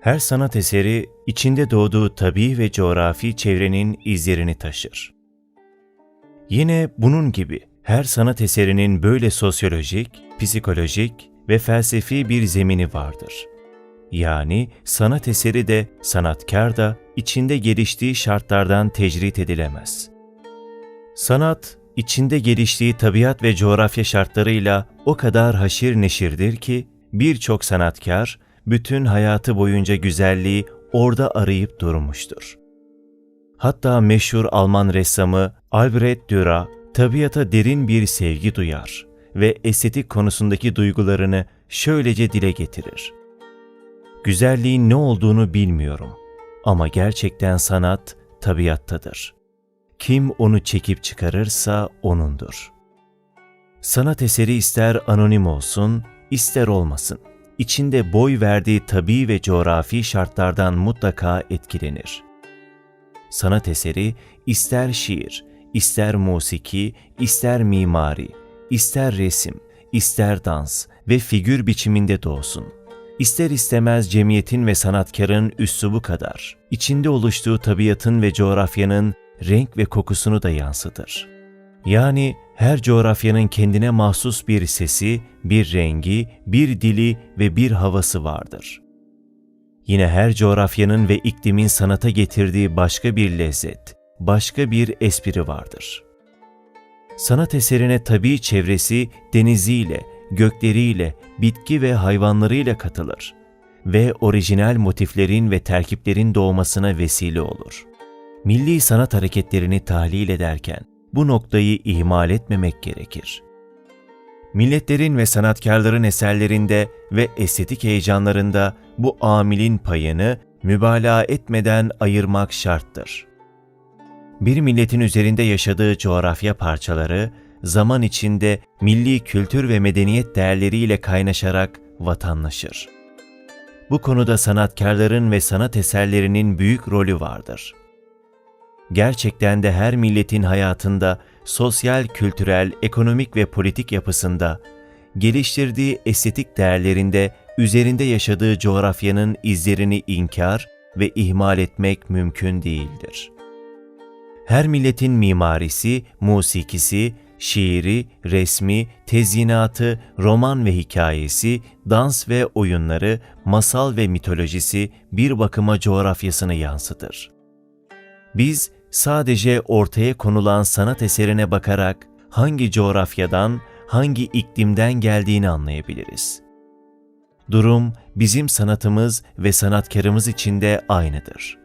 Her sanat eseri içinde doğduğu tabii ve coğrafi çevrenin izlerini taşır. Yine bunun gibi her sanat eserinin böyle sosyolojik, psikolojik ve felsefi bir zemini vardır. Yani sanat eseri de sanatkar da içinde geliştiği şartlardan tecrit edilemez. Sanat, içinde geliştiği tabiat ve coğrafya şartlarıyla o kadar haşir neşirdir ki birçok sanatkar bütün hayatı boyunca güzelliği orada arayıp durmuştur. Hatta meşhur Alman ressamı Albrecht Dürer tabiata derin bir sevgi duyar ve estetik konusundaki duygularını şöylece dile getirir. Güzelliğin ne olduğunu bilmiyorum ama gerçekten sanat tabiattadır. Kim onu çekip çıkarırsa onundur. Sanat eseri ister anonim olsun, ister olmasın. İçinde boy verdiği tabii ve coğrafi şartlardan mutlaka etkilenir. Sanat eseri ister şiir, ister musiki, ister mimari, ister resim, ister dans ve figür biçiminde doğsun. İster istemez cemiyetin ve sanatkarın üslubu kadar, içinde oluştuğu tabiatın ve coğrafyanın renk ve kokusunu da yansıtır. Yani her coğrafyanın kendine mahsus bir sesi, bir rengi, bir dili ve bir havası vardır. Yine her coğrafyanın ve iklimin sanata getirdiği başka bir lezzet, başka bir espri vardır. Sanat eserine tabii çevresi deniziyle, gökleriyle, bitki ve hayvanlarıyla katılır ve orijinal motiflerin ve terkiplerin doğmasına vesile olur. Milli sanat hareketlerini tahlil ederken bu noktayı ihmal etmemek gerekir. Milletlerin ve sanatkarların eserlerinde ve estetik heyecanlarında bu amilin payını mübalağa etmeden ayırmak şarttır. Bir milletin üzerinde yaşadığı coğrafya parçaları, zaman içinde milli kültür ve medeniyet değerleriyle kaynaşarak vatanlaşır. Bu konuda sanatkarların ve sanat eserlerinin büyük rolü vardır. Gerçekten de her milletin hayatında, sosyal, kültürel, ekonomik ve politik yapısında, geliştirdiği estetik değerlerinde üzerinde yaşadığı coğrafyanın izlerini inkar ve ihmal etmek mümkün değildir. Her milletin mimarisi, musikisi, şiiri, resmi, tezyinatı, roman ve hikayesi, dans ve oyunları, masal ve mitolojisi bir bakıma coğrafyasını yansıtır. Biz sadece ortaya konulan sanat eserine bakarak hangi coğrafyadan, hangi iklimden geldiğini anlayabiliriz. Durum bizim sanatımız ve sanatkarımız için de aynıdır.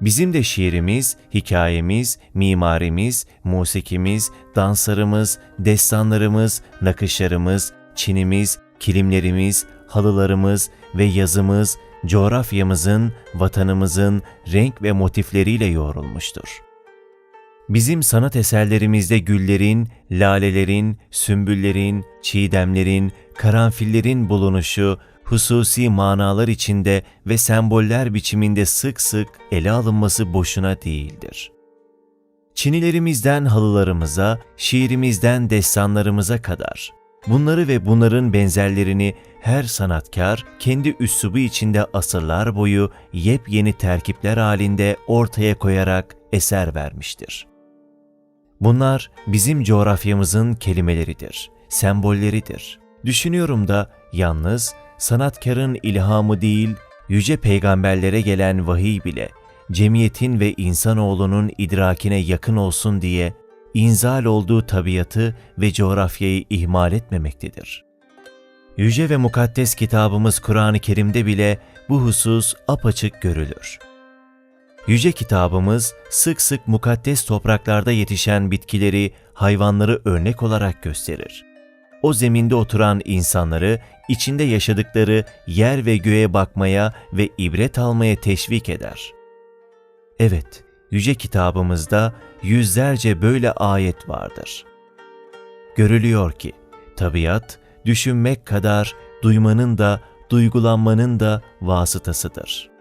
Bizim de şiirimiz, hikayemiz, mimarimiz, musikimiz, danslarımız, destanlarımız, nakışlarımız, çinimiz, kilimlerimiz, halılarımız ve yazımız coğrafyamızın, vatanımızın renk ve motifleriyle yoğrulmuştur. Bizim sanat eserlerimizde güllerin, lalelerin, sümbüllerin, çiğdemlerin, karanfillerin bulunuşu hususi manalar içinde ve semboller biçiminde sık sık ele alınması boşuna değildir. Çinilerimizden halılarımıza, şiirimizden destanlarımıza kadar bunları ve bunların benzerlerini her sanatkar kendi üslubu içinde asırlar boyu yepyeni terkipler halinde ortaya koyarak eser vermiştir. Bunlar bizim coğrafyamızın kelimeleridir, sembolleridir. Düşünüyorum da yalnız sanatkarın ilhamı değil, yüce peygamberlere gelen vahiy bile cemiyetin ve insanoğlunun idrakine yakın olsun diye inzal olduğu tabiatı ve coğrafyayı ihmal etmemektedir. Yüce ve mukaddes kitabımız Kur'an-ı Kerim'de bile bu husus apaçık görülür. Yüce kitabımız sık sık mukaddes topraklarda yetişen bitkileri, hayvanları örnek olarak gösterir. O zeminde oturan insanları içinde yaşadıkları yer ve göğe bakmaya ve ibret almaya teşvik eder. Evet, yüce kitabımızda yüzlerce böyle ayet vardır. Görülüyor ki tabiat düşünmek kadar duymanın da duygulanmanın da vasıtasıdır.